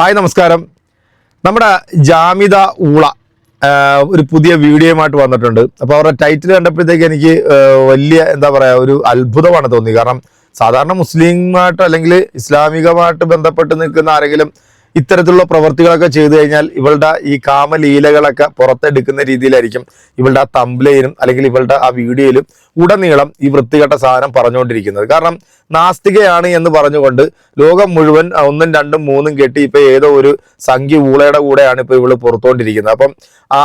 Hi നമസ്കാരം. നമ്മുടെ ജാമിത ഊള ഒരു പുതിയ വീഡിയോയുമായിട്ട് വന്നിട്ടുണ്ട്. അപ്പോൾ അവരുടെ ടൈറ്റിൽ കണ്ടപ്പോഴത്തേക്ക് എനിക്ക് വലിയ എന്താ പറയുക ഒരു അത്ഭുതമാണ് തോന്നി കാരണം സാധാരണ മുസ്ലിമായിട്ട് അല്ലെങ്കിൽ ഇസ്ലാമികമായിട്ട് ബന്ധപ്പെട്ട് നിൽക്കുന്ന ആരെങ്കിലും ഇത്തരത്തിലുള്ള പ്രവർത്തികളൊക്കെ ചെയ്തു കഴിഞ്ഞാൽ ഇവളുടെ ഈ കാമലീലകളൊക്കെ പുറത്തെടുക്കുന്ന രീതിയിലായിരിക്കും ഇവളുടെ ആ തമ്പ്ലയിലും അല്ലെങ്കിൽ ഇവളുടെ ആ വീഡിയോയിലും ഉടനീളം ഈ വൃത്തികെട്ട സാധനം പറഞ്ഞുകൊണ്ടിരിക്കുന്നത്. കാരണം നാസ്തികയാണ് എന്ന് പറഞ്ഞുകൊണ്ട് ലോകം മുഴുവൻ ഒന്നും രണ്ടും മൂന്നും കെട്ടി ഇപ്പൊ ഏതോ ഒരു സംഖ്യ ഊളയുടെ കൂടെയാണ് ഇപ്പൊ ഇവൾ പുറത്തുകൊണ്ടിരിക്കുന്നത് അപ്പം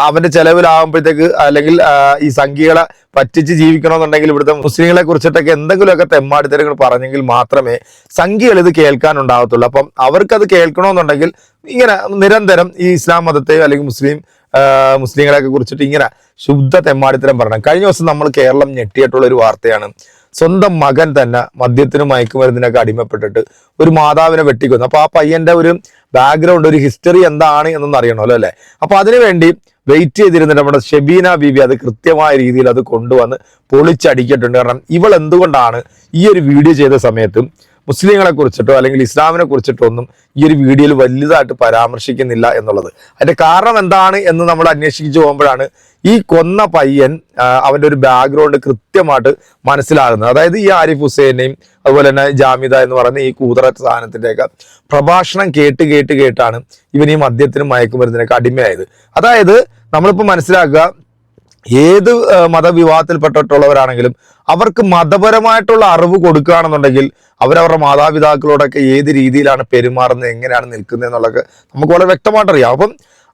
അവന്റെ ചെലവിലാകുമ്പോഴത്തേക്ക് അല്ലെങ്കിൽ ഈ സംഖ്യകളെ പറ്റിച്ച് ജീവിക്കണമെന്നുണ്ടെങ്കിൽ ഇവിടുത്തെ മുസ്ലിങ്ങളെ കുറിച്ചിട്ടൊക്കെ എന്തെങ്കിലുമൊക്കെ തെമ്മാടിത്തരങ്ങൾ പറഞ്ഞെങ്കിൽ മാത്രമേ സംഖ്യകൾ ഇത് കേൾക്കാനുണ്ടാകത്തുള്ളൂ അപ്പം അവർക്കത് കേൾക്കണമെന്നുണ്ടെങ്കിൽ ഇങ്ങനെ നിരന്തരം ഈ ഇസ്ലാം മതത്തെയോ അല്ലെങ്കിൽ മുസ്ലിം മുസ്ലിങ്ങളെയൊക്കെ കുറിച്ചിട്ട് ഇങ്ങനെ ശുദ്ധ തെമ്മാടിത്തരം പറയണം. കഴിഞ്ഞ ദിവസം നമ്മൾ കേരളം ഞെട്ടിയിട്ടുള്ള ഒരു വാർത്തയാണ്. സ്വന്തം മകൻ തന്നെ മദ്യത്തിനും മയക്കുമരുന്നിനൊക്കെ അടിമപ്പെട്ടിട്ട് ഒരു മാതാവിനെ വെട്ടിക്കൊന്നു. അപ്പൊ ആ പയ്യന്റെ ഒരു ബാക്ക്ഗ്രൗണ്ട് ഒരു ഹിസ്റ്ററി എന്താണ് എന്നൊന്നും അറിയണമല്ലോ അല്ലെ? അപ്പൊ അതിനുവേണ്ടി വെയിറ്റ് ചെയ്തിരുന്നിട്ട് നമ്മുടെ ഷെബീന ബീബി അത് കൃത്യമായ രീതിയിൽ അത് കൊണ്ടുവന്ന് പൊളിച്ചടിക്കിട്ടുണ്ട് കാരണം ഇവൾ എന്തുകൊണ്ടാണ് ഈ ഒരു വീഡിയോ ചെയ്ത സമയത്തും മുസ്ലിങ്ങളെ കുറിച്ചിട്ടോ അല്ലെങ്കിൽ ഇസ്ലാമിനെ കുറിച്ചിട്ടോ ഒന്നും ഈ ഒരു വീഡിയോയിൽ വലുതായിട്ട് പരാമർശിക്കുന്നില്ല എന്നുള്ളത്. അതിന്റെ കാരണം എന്താണ് എന്ന് നമ്മൾ അന്വേഷിച്ചു പോകുമ്പോഴാണ് ഈ കൊന്ന പയ്യൻ അവന്റെ ഒരു ബാക്ക്ഗ്രൗണ്ട് കൃത്യമായിട്ട് മനസ്സിലാകുന്നത്. അതായത് ഈ ആരിഫ് ഹുസൈനെയും അതുപോലെ തന്നെ ജാമിദ എന്ന് പറയുന്ന ഈ കൂതറ സാധനത്തിന്റെയൊക്കെ പ്രഭാഷണം കേട്ട് കേട്ട് കേട്ടാണ് ഇവൻ ഈ മദ്യത്തിനും മയക്കുമരുന്നിനൊക്കെ അടിമയായത്. അതായത് നമ്മളിപ്പോൾ മനസ്സിലാക്കുക ഏത് മതവിഭാഗത്തിൽപ്പെട്ടിട്ടുള്ളവരാണെങ്കിലും അവർക്ക് മതപരമായിട്ടുള്ള അറിവ് കൊടുക്കുകയാണെന്നുണ്ടെങ്കിൽ അവരവരുടെ മാതാപിതാക്കളോടൊക്കെ ഏത് രീതിയിലാണ് പെരുമാറുന്നത് എങ്ങനെയാണ് നിൽക്കുന്നത് എന്നുള്ളത് നമുക്ക് വളരെ വ്യക്തമായിട്ട് അറിയാം അപ്പം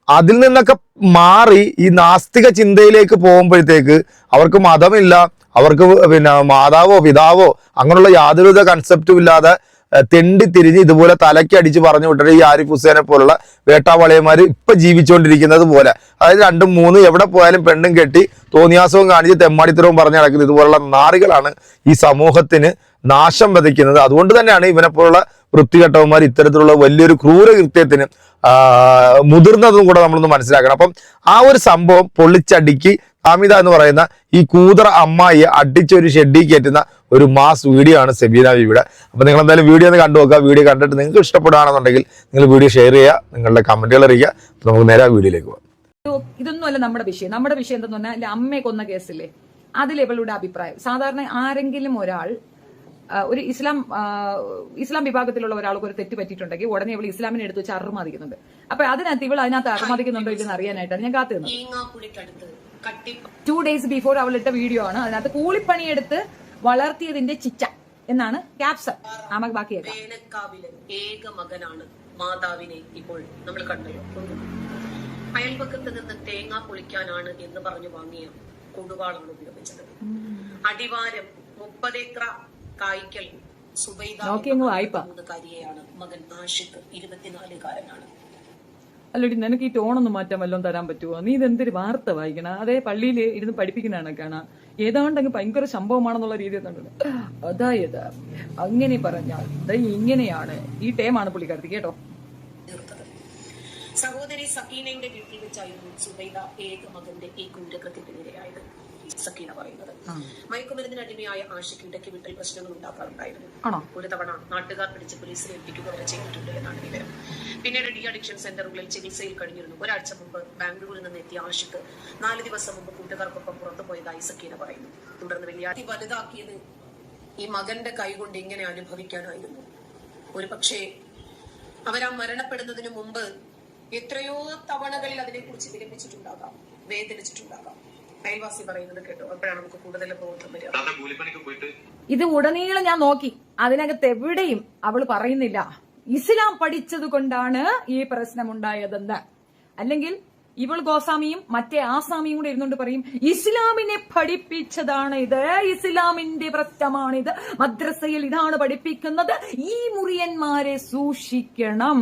അതിൽ നിന്നൊക്കെ മാറി ഈ നാസ്തിക ചിന്തയിലേക്ക് പോകുമ്പോഴത്തേക്ക് അവർക്ക് മതമില്ല അവർക്ക് പിന്നെ മാതാവോ പിതാവോ അങ്ങനെയുള്ള യാതൊരുവിധ കൺസെപ്റ്റും ഇല്ലാതെ തെണ്ടി തിരിഞ്ഞ് ഇതുപോലെ തലയ്ക്ക് അടിച്ച് പറഞ്ഞു വിട്ടിട്ട് ഈ ആരിഫ് ഹുസൈനെ പോലുള്ള വേട്ടാവളയന്മാർ ഇപ്പൊ ജീവിച്ചുകൊണ്ടിരിക്കുന്നത് പോലെ അതായത് രണ്ടും മൂന്ന് എവിടെ പോയാലും പെണ്ണും കെട്ടി തോന്നിയാസവും കാണിച്ച് തെമ്മാടിത്തരവും പറഞ്ഞു നടക്കുന്നത് ഇതുപോലുള്ള നാറികളാണ് ഈ സമൂഹത്തിന് നാശം വധിക്കുന്നത് അതുകൊണ്ട് തന്നെയാണ് ഇവനെ പോലുള്ള വൃത്തികെട്ടവന്മാർ ഇത്തരത്തിലുള്ള വലിയൊരു ക്രൂരകൃത്യത്തിന് കൃത്യത്തിന് മുതിർന്നതും കൂടെ നമ്മളൊന്ന് മനസ്സിലാക്കണം. അപ്പം ആ ഒരു സംഭവം പൊള്ളിച്ചടിക്ക് അമിത എന്ന് പറയുന്ന ഈ കൂതറ അമ്മായിയെ അടിച്ചൊരു ഷെഡി കയറ്റുന്ന ഒരു മാസ് വീഡിയോ ആണ് സെബീന വിവിടെ അപ്പൊ നിങ്ങൾ എന്തായാലും വീഡിയോ ഒന്ന് കണ്ടു നോക്കുക. വീഡിയോ കണ്ടിട്ട് നിങ്ങൾക്ക് ഇഷ്ടപ്പെടുകയാണെന്നുണ്ടെങ്കിൽ നിങ്ങൾ വീഡിയോ ഷെയർ ചെയ്യുക നിങ്ങളുടെ കമന്റുകൾ അറിയിക്കുക. അപ്പോൾ നമുക്ക് നേരെ വീഡിയോയിലേക്ക് പോകാം. ഇതൊന്നുമല്ല നമ്മുടെ വിഷയം. നമ്മുടെ വിഷയം എന്തെന്ന് പറഞ്ഞാൽ അമ്മയെ കൊന്ന കേസില്ലേ? അതിൽ ഇവളുടെ അഭിപ്രായം. സാധാരണ ആരെങ്കിലും ഒരാൾ ഒരു ഇസ്ലാം ഇസ്ലാം വിഭാഗത്തിലുള്ള ഒരാൾക്ക് ഒരു തെറ്റ് പറ്റിയിട്ടുണ്ടെങ്കിൽ ഉടനെ ഇവൾ ഇസ്ലാമിനെ എടുത്ത് വെച്ച് അറുമാതിക്കുന്നുണ്ട് അപ്പൊ അതിനകത്ത് ഇവൾ അതിനകത്ത് അറുമാതിക്കുന്നുണ്ടോ ഇല്ലെന്ന് അറിയാനായിട്ടാണ് ഞാൻ കാത്തുന്നത് ടു ഡേയ്സ് ബിഫോർ അവൾ ഇട്ട വീഡിയോ ആണ്. അതിനകത്ത് കൂലിപ്പണിയെടുത്ത് വളർത്തിയതിന്റെ ചിച്ച എന്നാണ് ക്യാപ്സൺ നമുക്ക് ബാക്കിയേക്കാം. ഏക മകനാണ് മാതാവിനെ ഇപ്പോൾ നമ്മൾ കണ്ടല്ലോ. അയൽപക്കത്ത് നിന്ന് തേങ്ങ പൊളിക്കാനാണ് എന്ന് പറഞ്ഞു വാങ്ങിയ കൊടുവാളാണ് ഉപയോഗിച്ചത്. അടിവാരം മുപ്പതേക്കർ കായ്ക്കൽ സുബൈദ നോക്കി അങ്ങ് വായിപ്പാ. മൂന്നുകാരിയെയാണ് മകൻ ആഷിഖ് ഇരുപത്തിനാലുകാരനാണ്. അല്ലടി നിനക്ക് ഈ ടോണൊന്നും മാറ്റാൻ വല്ലതും തരാൻ പറ്റുമോ നീ ഇതെന്തൊരു വാർത്ത വായിക്കണ? അതേ പള്ളിയിൽ ഇരുന്ന് പഠിപ്പിക്കുന്നതാണ് കാണാം? ഏതാണ്ട് അങ്ങ് ഭയങ്കര സംഭവമാണെന്നുള്ള രീതിയിൽ കണ്ടത്. അതായത് അങ്ങനെ പറഞ്ഞാൽ ഇങ്ങനെയാണ് ഈ ടേമാണ് പുള്ളിക്കാരത്തി കേട്ടോ? സഹോദരി സക്കീനയുടെ വീട്ടിൽ വെച്ചായിരുന്നു സുബൈദ ഏക മകന്റെ ഈ ക്രൂരകൃത്യത്തിനിരയായത് സക്കീന പറയുന്നത്. മയക്കുമരുന്നിന് അടിമയായ ആഷിക്ക് ഇടയ്ക്ക് വീട്ടിൽ പ്രശ്നങ്ങൾ ഉണ്ടാക്കാറുണ്ടായിരുന്നു. ഒരു തവണ നാട്ടുകാർ പിടിച്ച് പോലീസിൽ ഏൽപ്പിക്കുക വരെ ചെയ്തിട്ടുണ്ട് എന്നാണ് വിവരം. പിന്നീട് ഡി അഡിക്ഷൻ സെന്ററുകളിൽ ചികിത്സയിൽ കഴിഞ്ഞിരുന്നു. ഒരാഴ്ച മുമ്പ് ബാംഗ്ലൂരിൽ നിന്ന് എത്തിയ ആഷിക്ക് നാല് ദിവസം മുമ്പ് കൂട്ടുകാർക്കൊപ്പം പുറത്തു പോയതായി സക്കീന പറയുന്നു. തുടർന്ന് വെള്ളിയാഴ്ച വലുതാക്കിയത് ഈ മകന്റെ കൈകൊണ്ട് ഇങ്ങനെ അനുഭവിക്കാനായിരുന്നു. ഒരു പക്ഷേ അവരാ മരണപ്പെടുന്നതിന് മുമ്പ് എത്രയോ തവണകളിൽ അതിനെക്കുറിച്ച് വിലപിച്ചിട്ടുണ്ടാകാം വേദനിച്ചിട്ടുണ്ടാകാം. അയൽവാസി പറയുന്നത് കേട്ടോ. അപ്പോഴാണ് നമുക്ക് കൂടുതൽ ബോധം വരിക. ഇത് ഉടനീളം ഞാൻ നോക്കി. അതിനകത്ത് എവിടെയും അവൾ പറയുന്നില്ല. ഇസ്ലാം പഠിച്ചത് കൊണ്ടാണ് ഈ പ്രശ്നം ഉണ്ടായതെന്ന്. അല്ലെങ്കിൽ ഇവൾ ഗോസ്വാമിയും മറ്റേ ആസാമിയും കൂടെ ഇരുന്നുകൊണ്ട് പറയും ഇസ്ലാമിനെ പഠിപ്പിച്ചതാണ് ഇത്. ഇസ്ലാമിന്റെ പ്രശ്നമാണിത്. മദ്രസയിൽ ഇതാണ് പഠിപ്പിക്കുന്നത്. ഈ മുറിയന്മാരെ സൂക്ഷിക്കണം.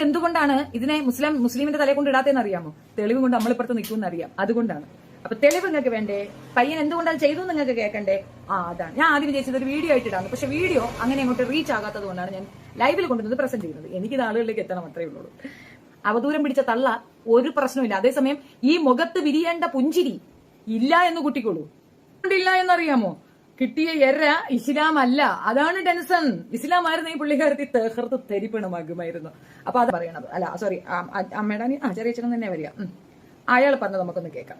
എന്തുകൊണ്ടാണ് ഇതിനെ മുസ്ലിം മുസ്ലിമിന്റെ തലയെ കൊണ്ട് ഇടാത്തതെന്ന് അറിയാമോ? തെളിവ് കൊണ്ട് നമ്മളിപ്പുറത്ത് നിൽക്കുമെന്ന് അറിയാം. അതുകൊണ്ടാണ്. അപ്പൊ തെളിവ് നിങ്ങൾക്ക് വേണ്ടേ? പയ്യൻ എന്തുകൊണ്ട് ചെയ്തു നിങ്ങൾക്ക് കേൾക്കണ്ടേ? ആ അതാണ്. ഞാൻ ആദ്യം വിചാരിച്ചത് ഒരു വീഡിയോ ആയിട്ട് ഇടാന്ന്. പക്ഷെ വീഡിയോ അങ്ങനെ അങ്ങോട്ട് റീച്ച് ആകാത്തത് കൊണ്ടാണ് ഞാൻ ലൈവിൽ കൊണ്ടുവന്നത് പ്രസന്റ് ചെയ്യുന്നത്. എനിക്ക് ആളുകളിലേക്ക് എത്തണം അത്രേ ഉള്ളൂ. അവദൂരം പിടിച്ച തള്ള ഒരു പ്രശ്നമില്ല അതേസമയം ഈ മുഖത്ത് വിരിയേണ്ട പുഞ്ചിരി ഇല്ല എന്ന് കുട്ടിക്കോളൂ ഇല്ല എന്നറിയാമോ? കിട്ടിയ എര ഇസ്ലാം അല്ല അതാണ് ടെൻഷൻ. ഇസ്ലാം ആയിരുന്നു ഈ പുള്ളിക്കാരത്തി തേഹർത്ത് തെരിപ്പണമാകുമായിരുന്നു അപ്പൊ അത് പറയണത്. അല്ല സോറി അമ്മയുടെ ആ ചെറിയ ചെറുപ്പം തന്നെ വരിക. അയാൾ പറഞ്ഞത് നമുക്കൊന്ന് കേൾക്കാം.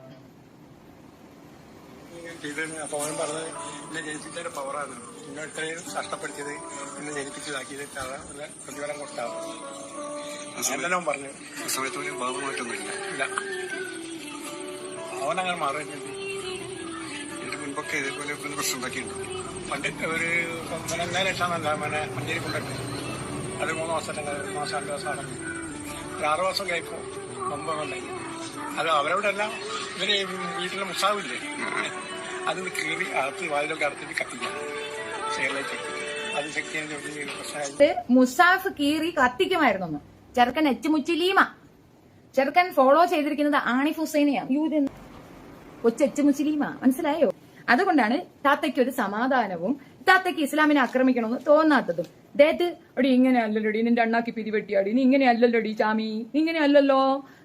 അപ്പൊ അവൻ പറഞ്ഞത് എന്നെ ജനിപ്പിച്ചൊരു പവറാണ് എന്നെ ഇത്രയും ജനിപ്പിച്ചതാക്കിയത് പ്രതിഫലം അവൻ പറഞ്ഞു. സമയത്ത് ഇല്ല. അവനങ്ങനെ മാറിയിട്ടുണ്ട് മുൻപൊക്കെ ഇതേപോലെ പ്രശ്നം ഉണ്ടാക്കിയിട്ടുണ്ട്. പണ്ട് ഒരു പതിനൊന്നര ലക്ഷമല്ല മനെ മഞ്ചേരി കൊണ്ടിട്ട് അത് മൂന്ന് മാസം ഒരു മാസം രണ്ട് മാസം നടന്നു. ഒരു ആറ് മാസം കഴിക്കും ഒമ്പതുണ്ടായി അത് അവരോടെല്ലാം ഇവർ വീട്ടിലെ മുസാവില്ലേ? അത് കീറി അകത്ത് വായിലൊക്കെ അടുത്തിട്ട് കത്തിക്കാം സൈഡിലേക്ക് അത് ശക്തിയാണ് ജോലി പ്രശ്നമായി. ഇത് മുസാഫ് കീറി കത്തിക്കുമായിരുന്നു ചെറുക്കൻ എച്ചുമുച്ചിലീമ. ചെറുക്കൻ ഫോളോ ചെയ്തിരിക്കുന്നത് ആണിഫ് ഹുസൈനെയാണ്. യൂത്? കൊച്ചു എച്ച് മുസ്ലിമ മനസ്സിലായോ? അതുകൊണ്ടാണ് താത്തയ്ക്ക് ഒരു സമാധാനവും താത്തയ്ക്ക് ഇസ്ലാമിനെ ആക്രമിക്കണമെന്ന് തോന്നാത്തതും. ഡേറ്റ് അടി ഇങ്ങനെ അല്ലല്ലോടി നിന്റെ അണ്ണാക്കി പിരിവെട്ടിയാടി നീ ഇങ്ങനെ അല്ലല്ലോടി ചാമി ഇങ്ങനെ അല്ലല്ലോ.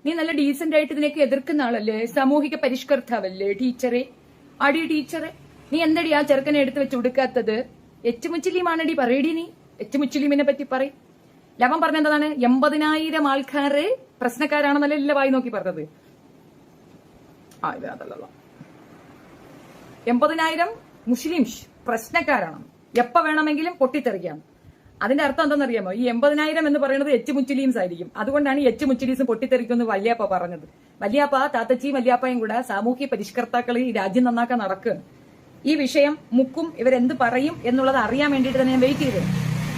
നീ നല്ല ഡീസെന്റ് ആയിട്ട് ഇതിനൊക്കെ എതിർക്കുന്ന ആളല്ലേ? സാമൂഹിക പരിഷ്കർത്താവല്ലേ ടീച്ചറെ? അടി ടീച്ചറെ നീ എന്തടി ആ ചെറുക്കനെ എടുത്ത് വെച്ച് ഉടുക്കാത്തത്? എച്ചുമുച്ചിലീമാണടി പറയടി നീ. എച്ചുമുച്ചിലീമിനെ പറ്റി പറയും. ലവൻ പറഞ്ഞ എന്താണ്? എൺപതിനായിരം ആൾക്കാരെ പ്രശ്നക്കാരാണെന്നല്ല എല്ലാം വായി നോക്കി പറഞ്ഞത്. ആ ഇതിനകത്തല്ലോ എൺപതിനായിരം മുസ്ലിംസ് പ്രശ്നക്കാരാണ്. എപ്പ വേണമെങ്കിലും പൊട്ടിത്തെറിക്കാം. അതിന്റെ അർത്ഥം എന്താണെന്നറിയാമോ? ഈ എൺപതിനായിരം എന്ന് പറയുന്നത് എച്ച് മുച്ചിലീംസ് ആയിരിക്കും. അതുകൊണ്ടാണ് എച്ച് മുച്ചിലീംസ് പൊട്ടിത്തെറിക്കുമെന്ന് വല്യാപ്പ പറഞ്ഞത്. വല്യാപ്പ താത്തച്ചിയും വല്യാപ്പയും കൂടെ സാമൂഹ്യ പരിഷ്കർത്താക്കൾ ഈ രാജ്യം നന്നാക്കാൻ നടക്കുകയാണ് ഈ വിഷയം മുക്കും ഇവരെന്ത് പറയും എന്നുള്ളത് അറിയാൻ വേണ്ടിയിട്ട് തന്നെ ഞാൻ വെയിറ്റ് ചെയ്തത്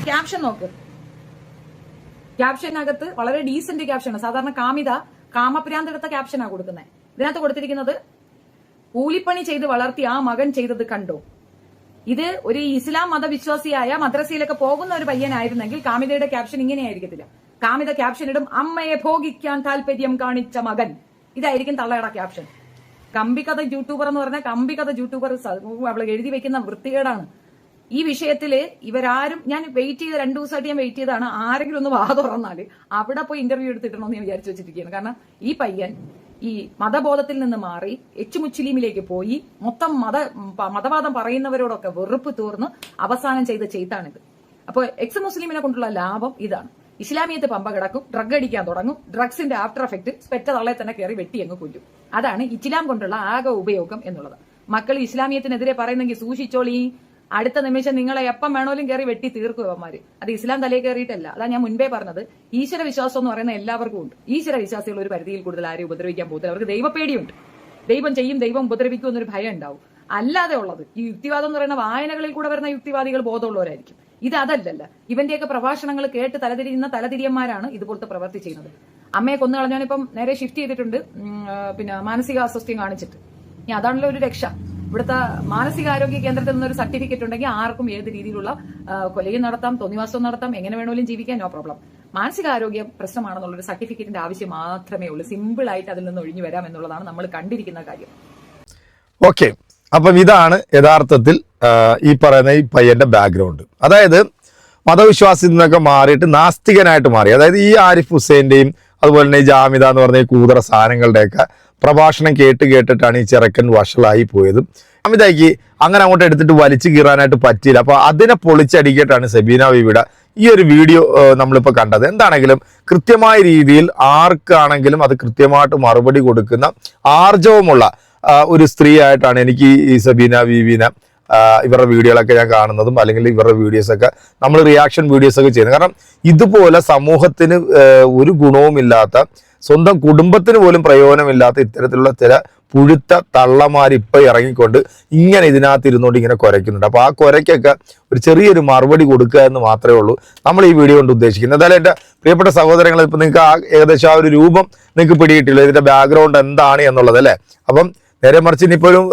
ക്യാപ്ഷൻ നോക്ക്. ക്യാപ്ഷനകത്ത് വളരെ ഡീസന്റ് ക്യാപ്ഷനാണ് സാധാരണ കാമിത കാമപ്രാന്തെടുത്ത ക്യാപ്ഷനാണ് കൊടുക്കുന്നത് ഇതിനകത്ത് കൊടുത്തിരിക്കുന്നത് കൂലിപ്പണി ചെയ്ത് വളർത്തി ആ മകൻ ചെയ്തത് കണ്ടോ? ഇത് ഒരു ഇസ്ലാം മതവിശ്വാസിയായ മദ്രസയിലൊക്കെ പോകുന്ന ഒരു പയ്യനായിരുന്നെങ്കിൽ കാമിതയുടെ ക്യാപ്ഷൻ ഇങ്ങനെയായിരിക്കത്തില്ല. കാമിത ക്യാപ്ഷൻ ഇടും അമ്മയെ ഭോഗിക്കാൻ താല്പര്യം കാണിച്ച മകൻ. ഇതായിരിക്കും തള്ളയുടെ ക്യാപ്ഷൻ കമ്പിക്കഥ യൂട്യൂബർ എന്ന് പറഞ്ഞാൽ കമ്പിക്കഥ യൂട്യൂബർ അവൾ എഴുതി വെക്കുന്ന വൃത്തികേടാണ്. ഈ വിഷയത്തിൽ ഇവരാരും ഞാൻ വെയിറ്റ് ചെയ്ത് രണ്ടു ദിവസമായിട്ട് ഞാൻ വെയിറ്റ് ചെയ്താണ് ആരെങ്കിലും ഒന്ന് വാ തുറന്നാൽ അവിടെ പോയി ഇന്റർവ്യൂ എടുത്തിട്ടണമെന്ന് ഞാൻ വിചാരിച്ചു വെച്ചിരിക്കുകയാണ്. കാരണം ഈ പയ്യൻ ഈ മതബോധത്തിൽ നിന്ന് മാറി എച്ചുമുച്ചിലീമിലേക്ക് പോയി മൊത്തം മത മതവാദം പറയുന്നവരോടൊക്കെ വെറുപ്പ് തീർന്ന് അവസാനം ചെയ്ത ചെയ്താണിത്. അപ്പോൾ എക്സ് മുസ്ലിമിനെ കൊണ്ടുള്ള ലാഭം ഇതാണ്. ഇസ്ലാമിയത്ത് പമ്പ കിടക്കും ഡ്രഗ് അടിക്കാൻ തുടങ്ങും ഡ്രഗ്സിന്റെ ആഫ്റ്റർ എഫക്ട് സ്പെറ്റ തള്ളെ തന്നെ കയറി വെട്ടി അങ്ങ് കൊല്ലും. അതാണ് ഇസ്ലാം കൊണ്ടുള്ള ആകെ ഉപയോഗം എന്നുള്ളത്. മക്കൾ ഇസ്ലാമിയത്തിനെതിരെ പറയുന്നെങ്കിൽ സൂക്ഷിച്ചോളി അടുത്ത നിമിഷം നിങ്ങളെ എപ്പം വേണോലും കയറി വെട്ടി തീർക്കും അവന്മാര് അത് ഇസ്ലാം തലയിൽ കയറിയിട്ടല്ല അതാ ഞാൻ മുൻപേ പറഞ്ഞത്. ഈശ്വര വിശ്വാസം എന്ന് പറയുന്ന എല്ലാവർക്കും ഉണ്ട്. ഈശ്വര വിശ്വാസികൾ ഒരു പരിധിയിൽ കൂടുതൽ ആരും ഉപദ്രവിക്കാൻ പോകത്തില്ല. അവർക്ക് ദൈവപേടിയുണ്ട്. ദൈവം ചെയ്യും ദൈവം ഉപദ്രവിക്കും എന്നൊരു ഭയം ഉണ്ടാവും. അല്ലാതെ ഉള്ളത് ഈ യുക്തിവാദം എന്ന് പറയുന്ന വായനകളിൽ കൂടെ വരുന്ന യുക്തിവാദികൾ ബോധമുള്ളവരായിരിക്കും. ഇത് അതല്ലല്ല. ഇവന്റെയൊക്കെ പ്രഭാഷണങ്ങൾ കേട്ട് തലതിരിയുന്ന തലതിരിയന്മാരാണ് ഇതുപോലത്തെ പ്രവർത്തി ചെയ്യുന്നത്. അമ്മയെ കൊന്നു കളഞ്ഞാണിപ്പം നേരെ ഷിഫ്റ്റ് ചെയ്തിട്ടുണ്ട്. പിന്നെ മാനസിക അസ്വസ്ഥയും കാണിച്ചിട്ട്. ഇനി അതാണല്ലോ ഒരു രക്ഷ. ഇവിടുത്തെ മാനസികാരോഗ്യ കേന്ദ്രത്തിൽ നിന്നൊരു സർട്ടിഫിക്കറ്റ് ഉണ്ടെങ്കിൽ ആർക്കും ഏത് രീതിയിലുള്ള കൊലയും നടത്താം തോന്നിവാസവും നടത്താം എങ്ങനെ വേണമെങ്കിലും ജീവിക്കാൻ നോ പ്രോബ്ലം. മാനസികാരോഗ്യ പ്രശ്നമാണെന്നുള്ളൊരു സർട്ടിഫിക്കറ്റിന്റെ ആവശ്യം മാത്രമേ ഉള്ളൂ. സിമ്പിൾ ആയിട്ട് അതിൽ നിന്ന് ഒഴിഞ്ഞു വരാം എന്നുള്ളതാണ് നമ്മൾ കണ്ടിരിക്കുന്ന കാര്യം. ഓക്കെ. അപ്പം ഇതാണ് യഥാർത്ഥത്തിൽ ഈ പറയുന്ന ഈ പയ്യന്റെ ബാക്ക്ഗ്രൗണ്ട് അതായത് മതവിശ്വാസത്തിൽ നിന്നൊക്കെ മാറിയിട്ട് നാസ്തികനായിട്ട് മാറി. അതായത് ഈ ആരിഫ് ഹുസൈന്റെയും അതുപോലെ തന്നെ ഈ ജാമിദ എന്ന് പറഞ്ഞ ഈ കൂതറ സാധനങ്ങളുടെയൊക്കെ പ്രഭാഷണം കേട്ട് കേട്ടിട്ടാണ് ഈ ചെറുക്കൻ വഷളായി പോയത്. ജാമിദയ്ക്ക് അങ്ങനെ അങ്ങോട്ട് എടുത്തിട്ട് വലിച്ചു കീറാനായിട്ട് പറ്റിയില്ല. അപ്പൊ അതിനെ പൊളിച്ചടിക്കിയിട്ടാണ് സെബീന ബീവിയുടെ ഈ ഒരു വീഡിയോ നമ്മളിപ്പോൾ കണ്ടത്. എന്താണെങ്കിലും കൃത്യമായ രീതിയിൽ ആർക്കാണെങ്കിലും അത് കൃത്യമായിട്ട് മറുപടി കൊടുക്കുന്ന ആർജവമുള്ള ഒരു സ്ത്രീയായിട്ടാണ് എനിക്ക് ഈ- സബീന ബീവിനെ ആ, ഇവരുടെ വീഡിയോകളൊക്കെ ഞാൻ കാണുന്നതും അല്ലെങ്കിൽ ഇവരുടെ വീഡിയോസൊക്കെ നമ്മൾ റിയാക്ഷൻ വീഡിയോസ് ഒക്കെ ചെയ്യുന്നത്. കാരണം ഇതുപോലെ സമൂഹത്തിന് ഒരു ഗുണവുമില്ലാത്ത സ്വന്തം കുടുംബത്തിന് പോലും പ്രയോജനമില്ലാത്ത ഇത്തരത്തിലുള്ള ചില പുഴുത്ത തള്ളമാർ ഇപ്പൊ ഇറങ്ങിക്കൊണ്ട് ഇങ്ങനെ ഇതിനകത്ത് ഇരുന്നുകൊണ്ട് ഇങ്ങനെ കുരയ്ക്കുന്നുണ്ട്. അപ്പോൾ ആ കുരയ്ക്കൊക്കെ ഒരു ചെറിയൊരു മറുപടി കൊടുക്കുക എന്ന് മാത്രമേ ഉള്ളൂ നമ്മൾ ഈ വീഡിയോ കൊണ്ട് ഉദ്ദേശിക്കുന്നത്. എന്തായാലും എന്റെ പ്രിയപ്പെട്ട സഹോദരങ്ങൾ ഇപ്പൊ നിങ്ങൾക്ക് ആ ഏകദേശം ആ ഒരു രൂപം നിങ്ങൾക്ക് പിടിയിട്ടില്ല ഇതിന്റെ ബാക്ക്ഗ്രൗണ്ട് എന്താണ് എന്നുള്ളത് അല്ലേ? അപ്പം നേരെ മറിച്ച് ഇനിയിപ്പോഴും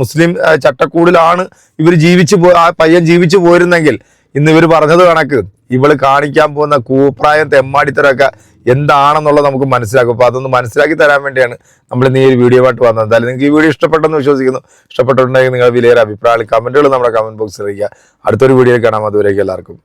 മുസ്ലിം ചട്ടക്കൂടിലാണ് ഇവർ ജീവിച്ചു പോ ആ പയ്യൻ ജീവിച്ചു പോയിരുന്നെങ്കിൽ ഇന്ന് ഇവർ പറഞ്ഞത് കണക്ക്. ഇവൾ കാണിക്കാൻ പോകുന്ന കൂപ്രായം തെമ്മാടിത്തരമൊക്കെ എന്താണെന്നുള്ളത് നമുക്ക് മനസ്സിലാക്കും. അപ്പോൾ അതൊന്ന് മനസ്സിലാക്കി തരാൻ വേണ്ടിയാണ് നമ്മൾ ഇന്ന് ഈ ഒരു വീഡിയോ ആയിട്ട് വന്നത്. എന്തായാലും നിങ്ങൾക്ക് ഈ വീഡിയോ ഇഷ്ടപ്പെട്ടെന്ന് വിശ്വസിക്കുന്നു. ഇഷ്ടപ്പെട്ടിട്ടുണ്ടെങ്കിൽ നിങ്ങൾ വിലയേറെ അഭിപ്രായങ്ങൾ കമന്റുകൾ നമ്മുടെ കമന്റ് ബോക്സിൽ അറിയിക്കുക. അടുത്തൊരു വീഡിയോ കാണാം. അതുവരേക്കും എല്ലാവർക്കും.